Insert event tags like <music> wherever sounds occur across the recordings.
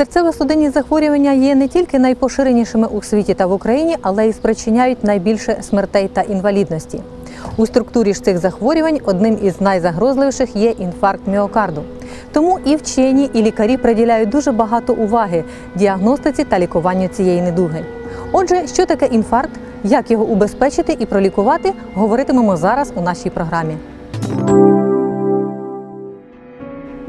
Серцево-судинні захворювання є не тільки найпоширенішими у світі та в Україні, але й спричиняють найбільше смертей та інвалідності. У структурі ж цих захворювань одним із найзагрозливіших є інфаркт міокарду. Тому і вчені, і лікарі приділяють дуже багато уваги діагностиці та лікуванню цієї недуги. Отже, що таке інфаркт, як його убезпечити і пролікувати, говоритимемо зараз у нашій програмі.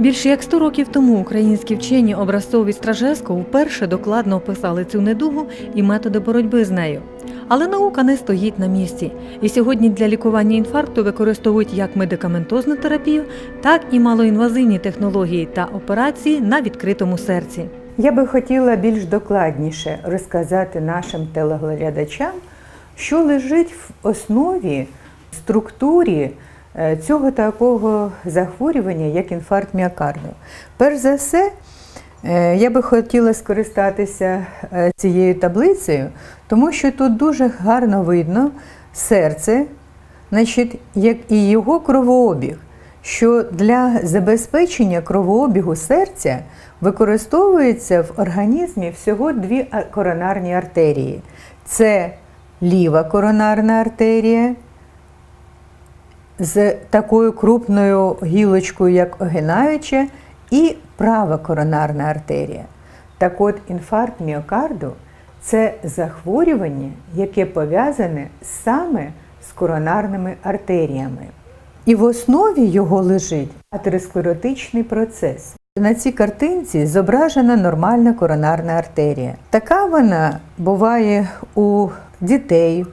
Більше як 100 років тому українські вчені Образцов і Стражеско вперше докладно описали цю недугу і методи боротьби з нею. Але наука не стоїть на місці, і сьогодні для лікування інфаркту використовують як медикаментозну терапію, так і малоінвазивні технології та операції на відкритому серці. Я би хотіла більш докладніше розказати нашим телеглядачам, що лежить в основі структурі цього такого захворювання, як інфаркт міокарду. Перш за все, е, я би хотіла скористатися е, цією таблицею, тому що тут дуже гарно видно серце, значить, як і його кровообіг що для забезпечення кровообігу серця використовується в організмі всього дві коронарні артерії. Це ліва коронарна артерія з такою крупною гілочкою, як огинаюча, і права коронарна артерія. Так от інфаркт міокарду це захворювання, яке пов'язане саме з коронарними артеріями. І в основі його лежить атеросклеротичний процес. На цій картинці зображена нормальна коронарна артерія. Така вона буває у дітей,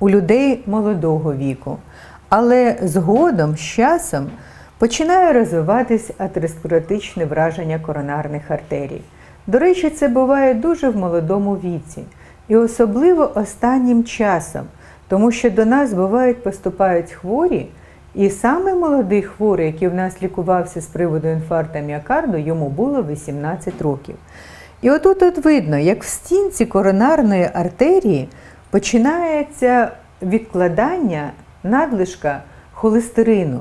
у людей молодого віку. Але згодом з часом починає розвиватись атеросклеротичне враження коронарних артерій. До речі, це буває дуже в молодому віці, і особливо останнім часом, тому що до нас бувають поступають хворі. І саме молодий хворий, який в нас лікувався з приводу інфаркту міокарду, йому було 18 років. І отут от видно, як в стінці коронарної артерії починається відкладання надлишка холестерину.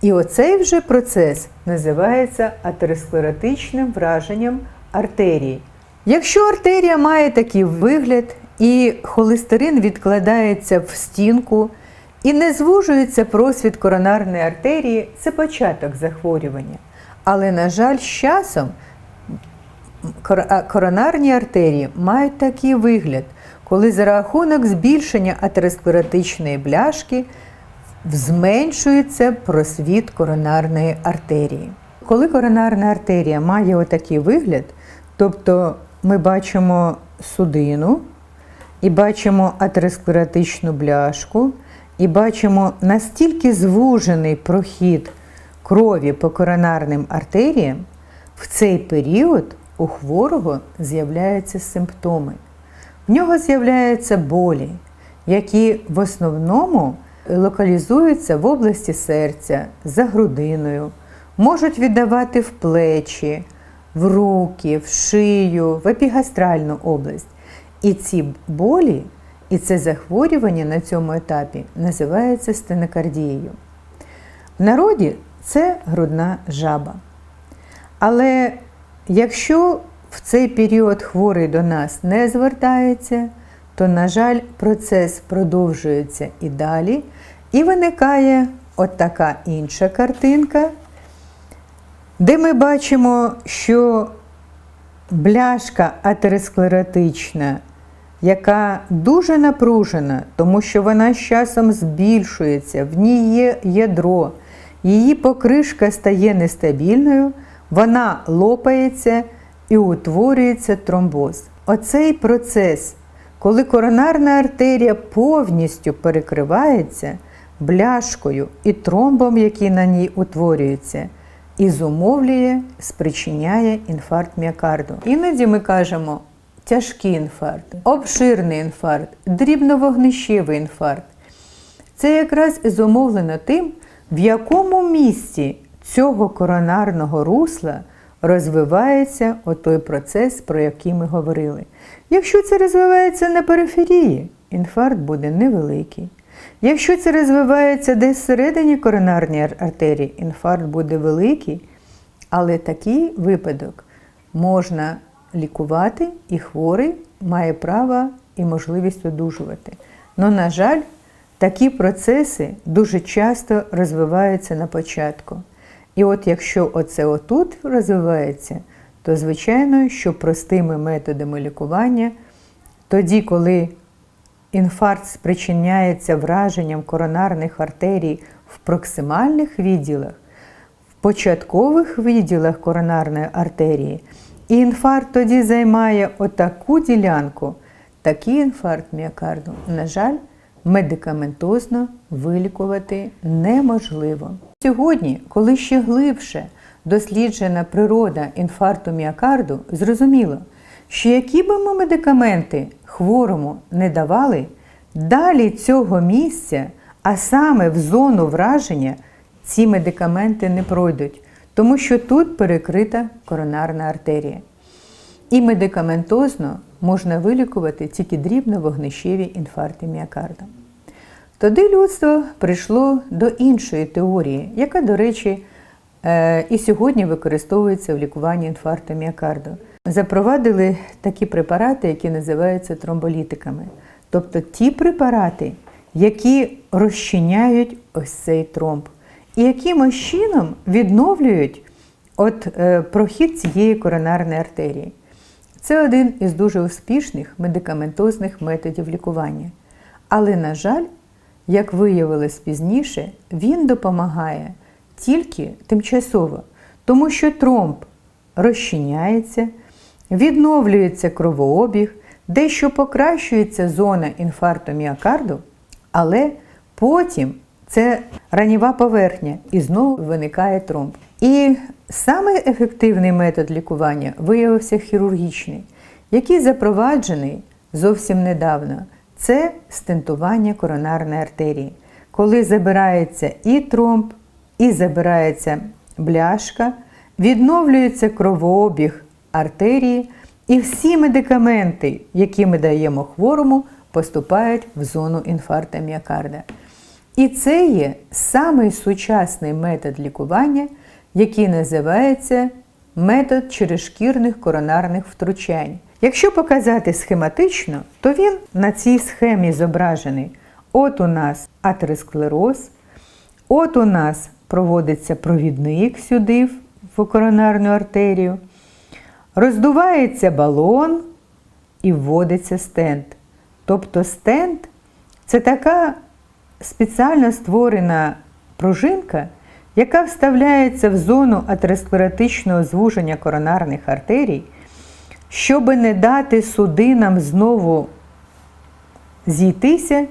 І оцей вже процес називається атеросклеротичним враженням артерії. Якщо артерія має такий вигляд і холестерин відкладається в стінку, і не звужується просвіт коронарної артерії, це початок захворювання. Але, на жаль, з часом коронарні артерії мають такий вигляд, коли за рахунок збільшення атеросклеротичної бляшки зменшується просвіт коронарної артерії. Коли коронарна артерія має отакий вигляд, тобто ми бачимо судину і бачимо атеросклеротичну бляшку, і бачимо настільки звужений прохід крові по коронарним артеріям, в цей період у хворого з'являються симптоми. В нього з'являються болі, які в основному локалізуються в області серця, за грудиною, можуть віддавати в плечі, в руки, в шию, в епігастральну область. І ці болі, і це захворювання на цьому етапі називається стенокардією. В народі це грудна жаба. Але якщо в цей період хворий до нас не звертається, то, на жаль, процес продовжується і далі, і виникає от така інша картинка, де ми бачимо, що бляшка атеросклеротична, яка дуже напружена, тому що вона з часом збільшується, в ній є ядро, її покришка стає нестабільною, вона лопається і утворюється тромбоз. Оцей процес, коли коронарна артерія повністю перекривається бляшкою і тромбом, який на ній утворюється, і зумовлює, спричиняє інфаркт міокарду. Іноді ми кажемо тяжкий інфаркт, обширний інфаркт, дрібновогнищевий інфаркт. Це якраз зумовлено тим, в якому місці цього коронарного русла розвивається отой процес, про який ми говорили. Якщо це розвивається на периферії, інфаркт буде невеликий. Якщо це розвивається десь всередині коронарної артерії, інфаркт буде великий, але такий випадок можна лікувати, і хворий має право і можливість одужувати. Но, на жаль, такі процеси дуже часто розвиваються на початку. І от якщо оце отут розвивається, то звичайно, що простими методами лікування, тоді, коли інфаркт спричиняється враженням коронарних артерій в проксимальних відділах, в початкових відділах коронарної артерії, і інфаркт тоді займає отаку ділянку, такий інфаркт міокарду, на жаль, медикаментозно вилікувати неможливо. Сьогодні, коли ще глибше досліджена природа інфаркту міокарду, зрозуміло, що які би ми медикаменти хворому не давали, далі цього місця, а саме в зону враження, ці медикаменти не пройдуть, тому що тут перекрита коронарна артерія. І медикаментозно можна вилікувати тільки дрібно-вогнищеві інфаркти міокарда. Тоді людство прийшло до іншої теорії, яка, до речі, е, і сьогодні використовується в лікуванні інфаркту міокарду. Запровадили такі препарати, які називаються тромболітиками. Тобто ті препарати, які розчиняють ось цей тромб, і якимось чином відновлюють от, е, прохід цієї коронарної артерії. Це один із дуже успішних медикаментозних методів лікування. Але, на жаль, як виявилось пізніше, він допомагає тільки тимчасово, тому що тромб розчиняється, відновлюється кровообіг, дещо покращується зона інфаркту міокарду, але потім це ранєва поверхня і знову виникає тромб. І саме ефективний метод лікування виявився хірургічний, який запроваджений зовсім недавно. Це стентування коронарної артерії, коли забирається і тромб, і забирається бляшка, відновлюється кровообіг артерії, і всі медикаменти, які ми даємо хворому, поступають в зону інфаркта міокарда. І це є самий сучасний метод лікування, який називається метод черешкірних коронарних втручань. Якщо показати схематично, то він на цій схемі зображений. От у нас атеросклероз, от у нас проводиться провідник сюди в коронарну артерію, роздувається балон і вводиться стенд. Тобто стенд це така спеціально створена пружинка, яка вставляється в зону атеросклеротичного звуження коронарних артерій, щоб не дати судинам знову зійтися,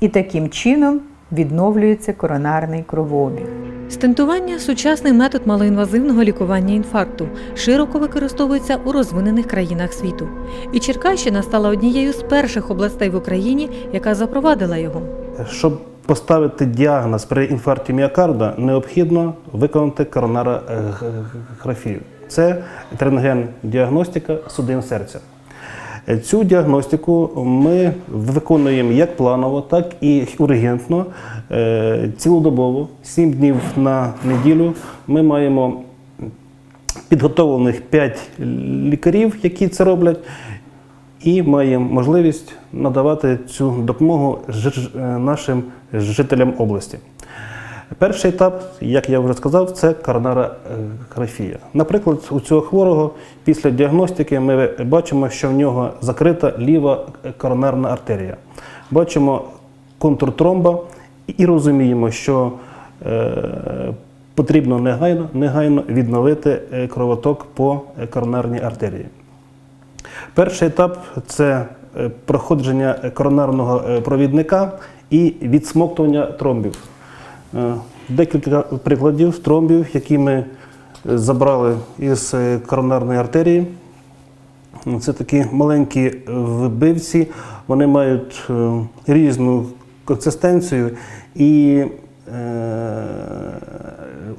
і таким чином відновлюється коронарний кровообіг. Стентування сучасний метод малоінвазивного лікування інфаркту, широко використовується у розвинених країнах світу. І Черкащина стала однією з перших областей в Україні, яка запровадила його. Щоб поставити діагноз при інфаркті міокарда, необхідно виконати коронарографію. Це рентген-діагностика судин серця. Цю діагностику ми виконуємо як планово, так і ургентно, е, цілодобово, 7 днів на неділю. Ми маємо підготовлених 5 лікарів, які це роблять, і маємо можливість надавати цю допомогу е, нашим жителям області. Перший етап, як я вже сказав, це коронарографія. Наприклад, у цього хворого після діагностики ми бачимо, що в нього закрита ліва коронарна артерія. Бачимо контур тромба і розуміємо, що е, потрібно негайно, негайно відновити е, кровоток по е, коронарній артерії. Перший етап це е, проходження коронарного е, провідника і відсмоктування тромбів. Е, Декілька прикладів тромбів, які ми е, забрали із е, коронарної артерії. Це такі маленькі вбивці, вони мають різну консистенцію і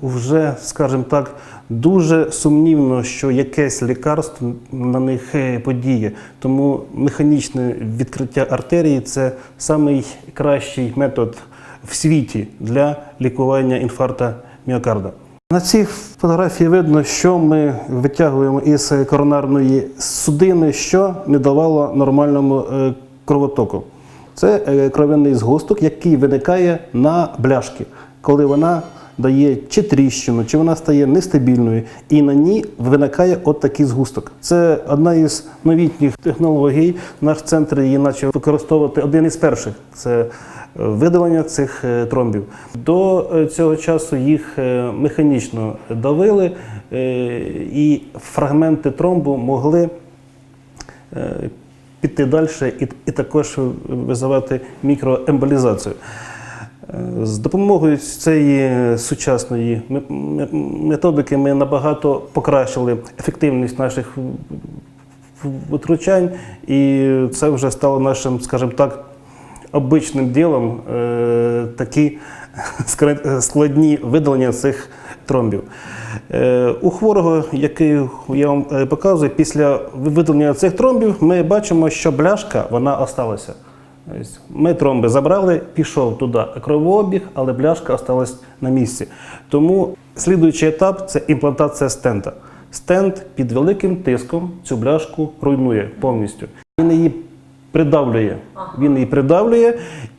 вже, скажімо так, дуже сумнівно, що якесь лікарство на них подіє. Тому механічне відкриття артерії це найкращий метод в світі для лікування інфаркта міокарда. На цій фотографії видно, що ми витягуємо із коронарної судини, що не давало нормальному е, кровотоку. Це е, кров'яний згусток, який виникає на бляшки, коли вона дає чи тріщину, чи вона стає нестабільною, і на ній виникає от такий згусток. Це одна із новітніх технологій. Наш центр її почав використовувати один із перших. Це видалення цих е, тромбів. До е, цього часу їх е, механічно давили, е, і фрагменти тромбу могли е, піти далі і також визивати мікроемболізацію. З допомогою цієї сучасної ме- ме- методики ми набагато покращили ефективність наших витручань, і це вже стало нашим, скажімо так, обичним ділом е, такі <laughs> складні видалення цих тромбів. Е, у хворого, який я вам е, показую, після видалення цих тромбів ми бачимо, що бляшка вона осталася. Ми тромби забрали, пішов туди кровообіг, але бляшка осталась на місці. Тому слідуючий етап це імплантація стента. Стенд під великим тиском цю бляшку руйнує повністю. Він її придавлює. Він її придавлює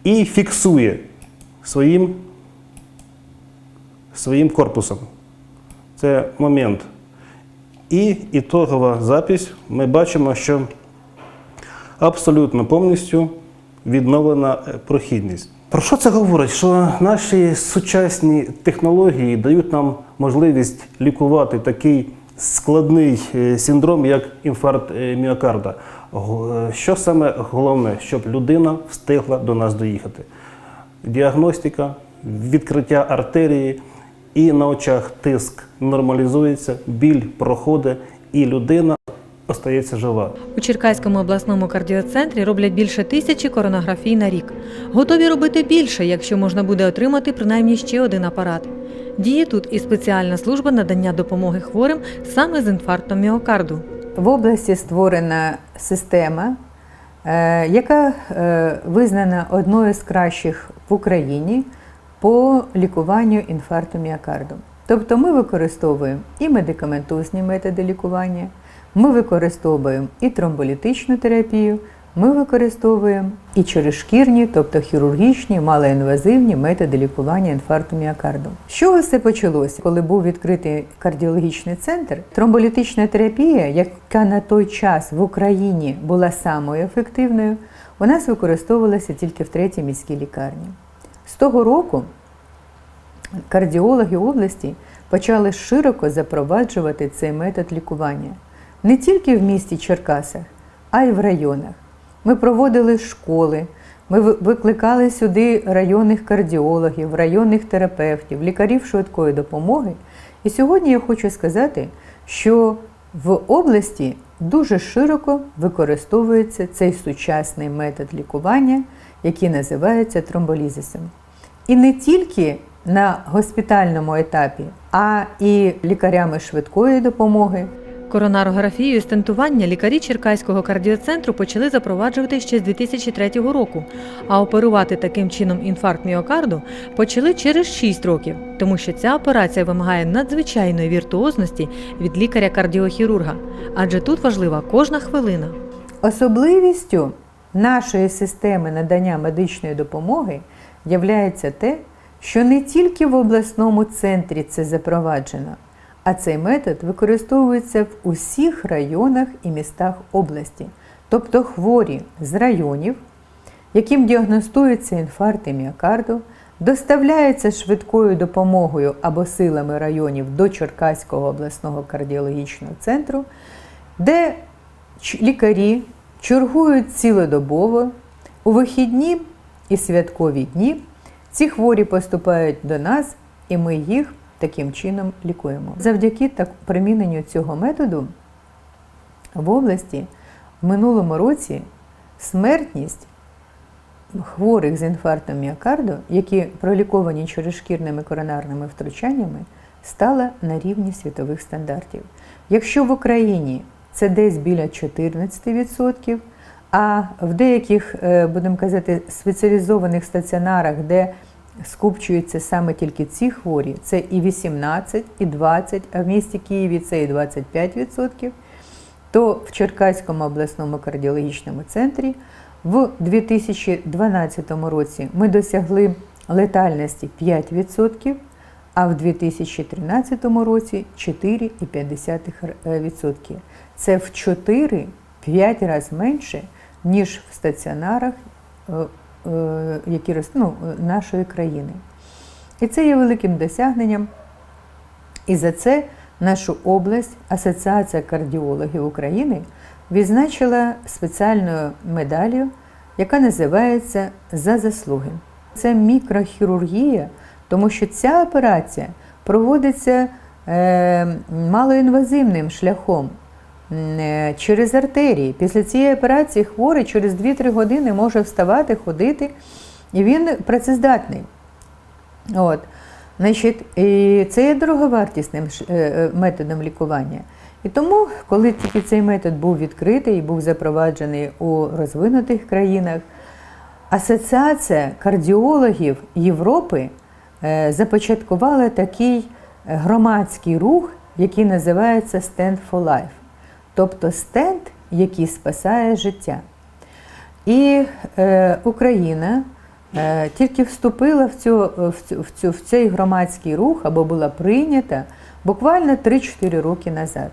і фіксує своїм, своїм корпусом. Це момент. І ітогова запись. Ми бачимо, що абсолютно повністю відновлена е, прохідність. Про що це говорить? Що наші сучасні технології дають нам можливість лікувати такий складний е, синдром, як інфаркт е, міокарда. Що саме головне, щоб людина встигла до нас доїхати? Діагностика, відкриття артерії, і на очах тиск нормалізується, біль проходить, і людина остається жива. У Черкаському обласному кардіоцентрі роблять більше тисячі коронографій на рік. Готові робити більше, якщо можна буде отримати принаймні ще один апарат. Діє тут і спеціальна служба надання допомоги хворим саме з інфарктом міокарду. В області створена система, е, яка е, визнана одною з кращих в Україні по лікуванню інфаркту міокарду. Тобто ми використовуємо і медикаментозні методи лікування, ми використовуємо і тромболітичну терапію, ми використовуємо і черешкірні, тобто хірургічні, малоінвазивні методи лікування інфаркту міокарду. З чого все почалося? Коли був відкритий кардіологічний центр, тромболітична терапія, яка на той час в Україні була самою ефективною, у нас використовувалася тільки в третій міській лікарні. З того року кардіологи області почали широко запроваджувати цей метод лікування не тільки в місті Черкасах, а й в районах. Ми проводили школи, ми викликали сюди районних кардіологів, районних терапевтів, лікарів швидкої допомоги. І сьогодні я хочу сказати, що в області дуже широко використовується цей сучасний метод лікування, який називається тромболізисом. І не тільки на госпітальному етапі, а і лікарями швидкої допомоги, Коронарографію і стентування лікарі Черкаського кардіоцентру почали запроваджувати ще з 2003 року, а оперувати таким чином інфаркт міокарду почали через 6 років, тому що ця операція вимагає надзвичайної віртуозності від лікаря-кардіохірурга, адже тут важлива кожна хвилина. Особливістю нашої системи надання медичної допомоги являється те, що не тільки в обласному центрі це запроваджено, а цей метод використовується в усіх районах і містах області, тобто хворі з районів, яким діагностується інфаркт і міокарду, доставляються швидкою допомогою або силами районів до Черкаського обласного кардіологічного центру, де лікарі чергують цілодобово у вихідні і святкові дні. Ці хворі поступають до нас, і ми їх таким чином лікуємо. Завдяки так приміненню цього методу в області в минулому році смертність хворих з інфарктом міокарду, які проліковані черешкірними коронарними втручаннями, стала на рівні світових стандартів. Якщо в Україні це десь біля 14%, а в деяких, е, будемо казати, спеціалізованих стаціонарах, де скупчуються саме тільки ці хворі, це і 18, і 20, а в місті Києві це і 25%, то в Черкаському обласному кардіологічному центрі в 2012 році ми досягли летальності 5%, а в 2013 році 4,5%. Це в 4-5 разів менше, ніж в стаціонарах, е, е, які роз- ну, е, нашої країни. І це є великим досягненням. І за це нашу область Асоціація кардіологів України відзначила спеціальною медаллю, яка називається За заслуги. Це мікрохірургія, тому що ця операція проводиться е, малоінвазивним шляхом е, через артерії. Після цієї операції хворий через 2-3 години може вставати, ходити, і він працездатний. От. Значить, і це є дороговартісним е, е, методом лікування. І тому, коли тільки цей метод був відкритий і був запроваджений у розвинутих країнах, Асоціація кардіологів Європи е, започаткувала такий е, громадський рух, який називається Stand for Life, тобто стенд, який спасає життя. І е, Україна е, тільки вступила в, цю, в, цю, в, цю, в цей громадський рух або була прийнята буквально 3-4 роки назад.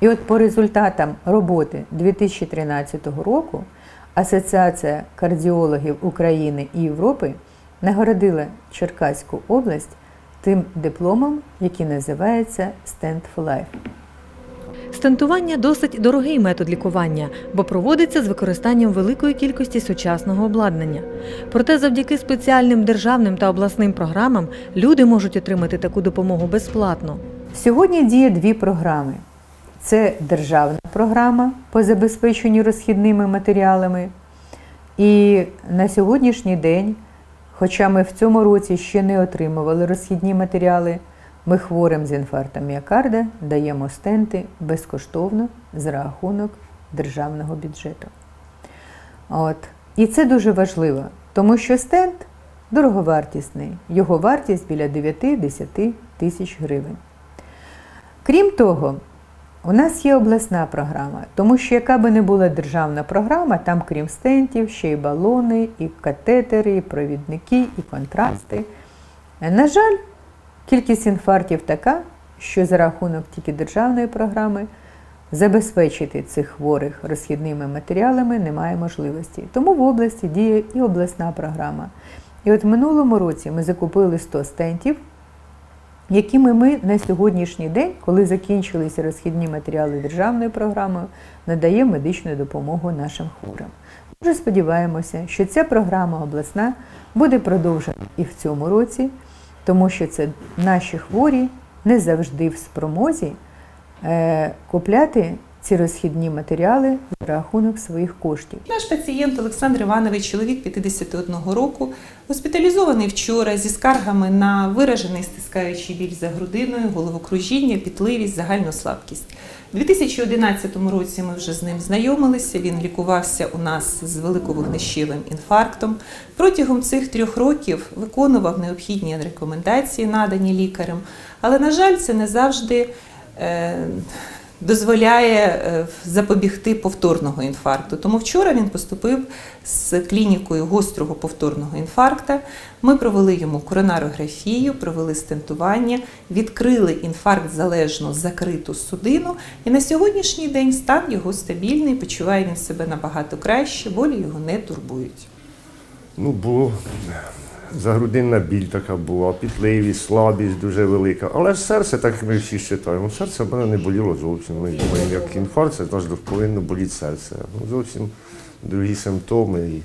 І от по результатам роботи 2013 року Асоціація кардіологів України і Європи нагородила Черкаську область тим дипломом, який називається Stand for Life. Стентування досить дорогий метод лікування, бо проводиться з використанням великої кількості сучасного обладнання. Проте, завдяки спеціальним державним та обласним програмам люди можуть отримати таку допомогу безплатно. Сьогодні діє дві програми: це державна програма по забезпеченню розхідними матеріалами. І на сьогоднішній день, хоча ми в цьому році ще не отримували розхідні матеріали, ми хворим з інфарктом міокарда даємо стенти безкоштовно за рахунок державного бюджету. От. І це дуже важливо, тому що стенд дороговартісний, його вартість біля 9-10 тисяч гривень. Крім того, у нас є обласна програма, тому що яка би не була державна програма, там, крім стентів, ще й балони, і катетери, і провідники, і контрасти. На жаль, кількість інфарктів така, що за рахунок тільки державної програми забезпечити цих хворих розхідними матеріалами немає можливості. Тому в області діє і обласна програма. І от в минулому році ми закупили 100 стентів, якими ми на сьогоднішній день, коли закінчилися розхідні матеріали державною програмою, надаємо медичну допомогу нашим хворим. Дуже сподіваємося, що ця програма обласна буде продовжена і в цьому році, тому що це наші хворі не завжди в спромозі е, купляти ці розхідні матеріали за рахунок своїх коштів. Наш пацієнт Олександр Іванович, чоловік 51 року, госпіталізований вчора зі скаргами на виражений стискаючий біль за грудиною, головокружіння, пітливість, загальну слабкість. У 2011 році ми вже з ним знайомилися. Він лікувався у нас з великовогнищевим інфарктом. Протягом цих трьох років виконував необхідні рекомендації, надані лікарем. Але, на жаль, це не завжди. Дозволяє е, запобігти повторного інфаркту. Тому вчора він поступив з клінікою гострого повторного інфаркта. Ми провели йому коронарографію, провели стентування, відкрили інфаркт залежну закриту судину. І на сьогоднішній день стан його стабільний, почуває він себе набагато краще, болі його не турбують. Ну, було загрудинна біль така була, пітливість, слабість дуже велика. Але ж серце, так як ми всі вважаємо, серце в мене не боліло зовсім. Ми думаємо, як інфаркт, це теж повинно боліти серце. Ну, зовсім другі симптоми. І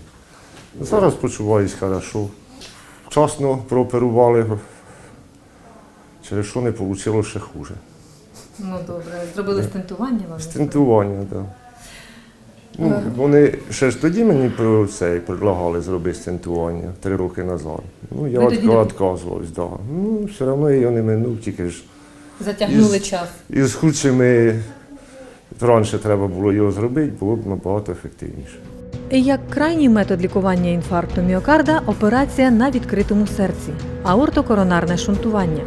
зараз почуваюсь хорошо. Вчасно прооперували, через що не вийшло ще хуже. Ну добре, зробили стентування вам. Стентування, так. Ну, вони ще ж тоді мені про це предлагали зробити стентування три роки назад. Ну, я Ви тоді відказувався, да. Ну, все одно я його не минув, тільки ж Затягнули Із- час. із худшими раніше треба було його зробити, було б набагато ефективніше. Як крайній метод лікування інфаркту міокарда операція на відкритому серці аортокоронарне шунтування.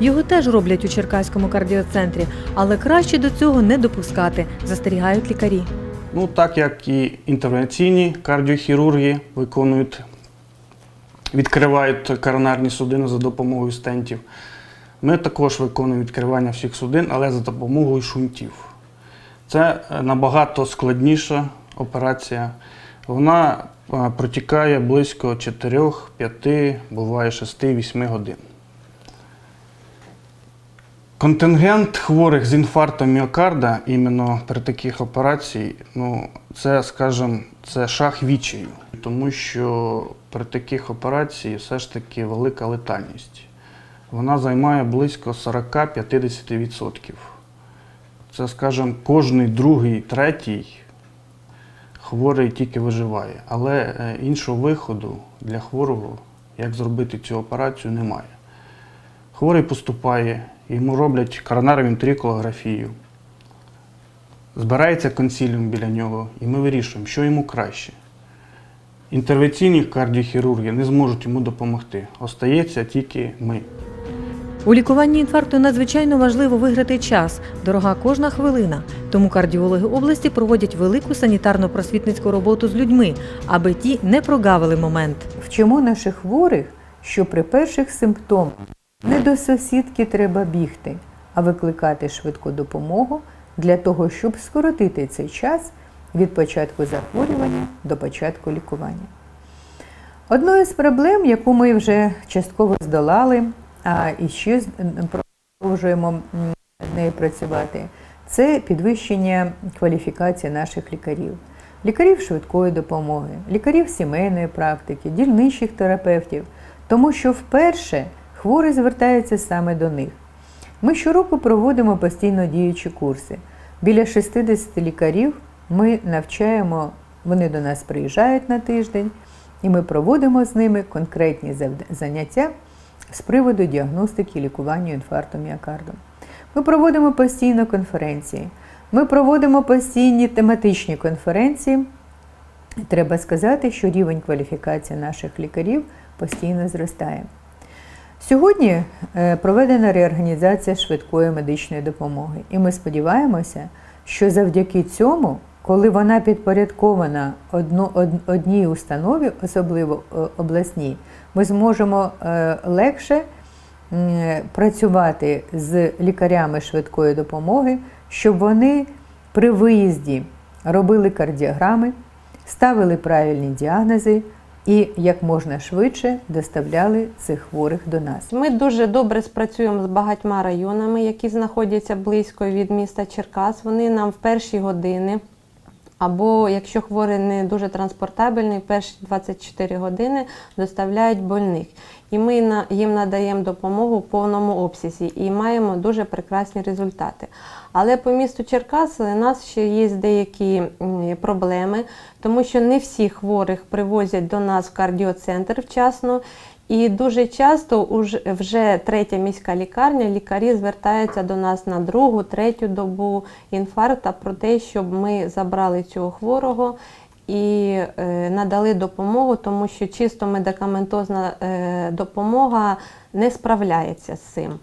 Його теж роблять у Черкаському кардіоцентрі, але краще до цього не допускати, застерігають лікарі. Ну, так як і інтервенційні кардіохірурги виконують, відкривають коронарні судини за допомогою стентів. Ми також виконуємо відкривання всіх судин, але за допомогою шунтів. Це е, набагато складніша операція. Вона е, протікає близько 4-5, буває 6-8 годин. Контингент хворих з інфарктом міокарда іменно при таких операцій, ну це, скажімо, це шах вічею, тому що при таких операцій все ж таки велика летальність. Вона займає близько 40-50%. Це, скажімо, кожний другий, третій хворий тільки виживає. Але е, іншого виходу для хворого, як зробити цю операцію, немає. Хворий поступає, йому роблять коронарно-вентрикулографію. Збирається консиліум біля нього, і ми вирішуємо, що йому краще. Інтервенційні кардіохірурги не зможуть йому допомогти. Остається тільки ми. У лікуванні інфаркту надзвичайно важливо виграти час, дорога кожна хвилина. Тому кардіологи області проводять велику санітарно-просвітницьку роботу з людьми, аби ті не прогавили момент. Вчимо наших хворих, що при перших симптомах не до сусідки треба бігти, а викликати швидку допомогу для того, щоб скоротити цей час від початку захворювання до початку лікування. Одною з проблем, яку ми вже частково здолали, а і ще продовжуємо над нею працювати, це підвищення кваліфікації наших лікарів. Лікарів швидкої допомоги, лікарів сімейної практики, дільничих терапевтів, тому що вперше хворий звертається саме до них. Ми щороку проводимо постійно діючі курси. Біля 60 лікарів ми навчаємо, вони до нас приїжджають на тиждень, і ми проводимо з ними конкретні заняття з приводу діагностики лікування інфаркту міокарду. Ми проводимо постійно конференції. Ми проводимо постійні тематичні конференції. Треба сказати, що рівень кваліфікації наших лікарів постійно зростає. Сьогодні е, проведена реорганізація швидкої медичної допомоги, і ми сподіваємося, що завдяки цьому, коли вона підпорядкована одній установі, особливо е, обласній, ми зможемо е, легше працювати з лікарями швидкої допомоги, щоб вони при виїзді робили кардіограми, ставили правильні діагнози і як можна швидше доставляли цих хворих до нас. Ми дуже добре спрацюємо з багатьма районами, які знаходяться близько від міста Черкас. Вони нам в перші години, або якщо хворий не дуже транспортабельний, перші 24 години доставляють больних. І ми їм надаємо допомогу в повному обсязі і маємо дуже прекрасні результати. Але по місту Черкас у нас ще є деякі проблеми, тому що не всіх хворих привозять до нас в кардіоцентр вчасно. І дуже часто вже третя міська лікарня, лікарі звертаються до нас на другу, третю добу інфаркта про те, щоб ми забрали цього хворого і е, надали допомогу, тому що чисто медикаментозна е, допомога не справляється з цим.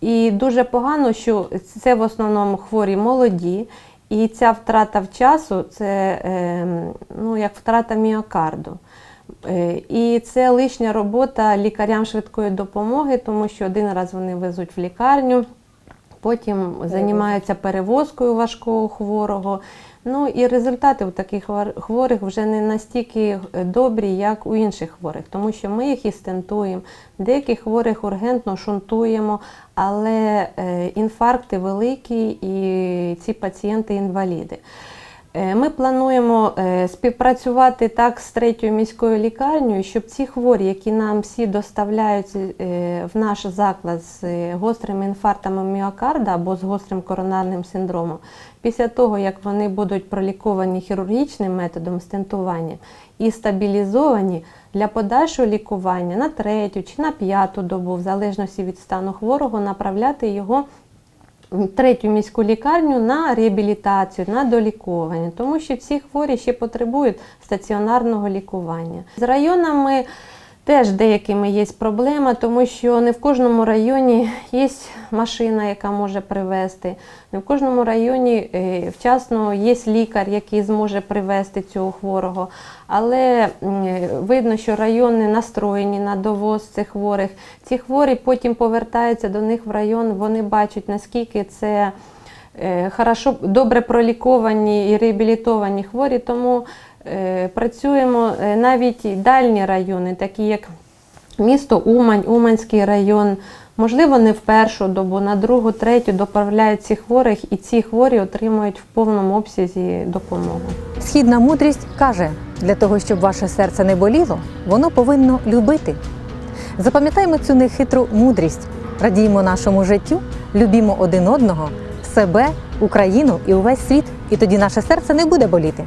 І дуже погано, що це в основному хворі молоді, і ця втрата в часу це е, ну, як втрата міокарду. Е, І це лишня робота лікарям швидкої допомоги, тому що один раз вони везуть в лікарню, потім займаються перевозкою важкого хворого. Ну і результати у таких хворих вже не настільки е, добрі, як у інших хворих, тому що ми їх і стентуємо. Деяких хворих ургентно шунтуємо, але е, інфаркти великі і ці пацієнти інваліди. Е, Ми плануємо е, співпрацювати так з третьою міською лікарнею, щоб ці хворі, які нам всі доставляються е, в наш заклад з гострими інфарктами міокарда або з гострим коронарним синдромом, після того як вони будуть проліковані хірургічним методом стентування і стабілізовані для подальшого лікування на третю чи на п'яту добу, в залежності від стану хворого, направляти його третю міську лікарню на реабілітацію, на доліковання, тому що ці хворі ще потребують стаціонарного лікування. З районами теж деякими є проблема, тому що не в кожному районі є машина, яка може привезти, не в кожному районі е, вчасно є лікар, який зможе привезти цього хворого. Але видно, що райони настроєні на довоз цих хворих. Ці хворі потім повертаються до них в район, вони бачать, наскільки це е, добре проліковані і реабілітовані хворі, тому е, працюємо е, навіть дальні райони, такі як місто Умань, Уманський район. Можливо, не в першу добу, на другу, третю доправляють цих хворих, і ці хворі отримують в повному обсязі допомогу. Східна мудрість каже: для того, щоб ваше серце не боліло, воно повинно любити. Запам'ятаймо цю нехитру мудрість, радіємо нашому життю, любімо один одного, себе, Україну і увесь світ, і тоді наше серце не буде боліти.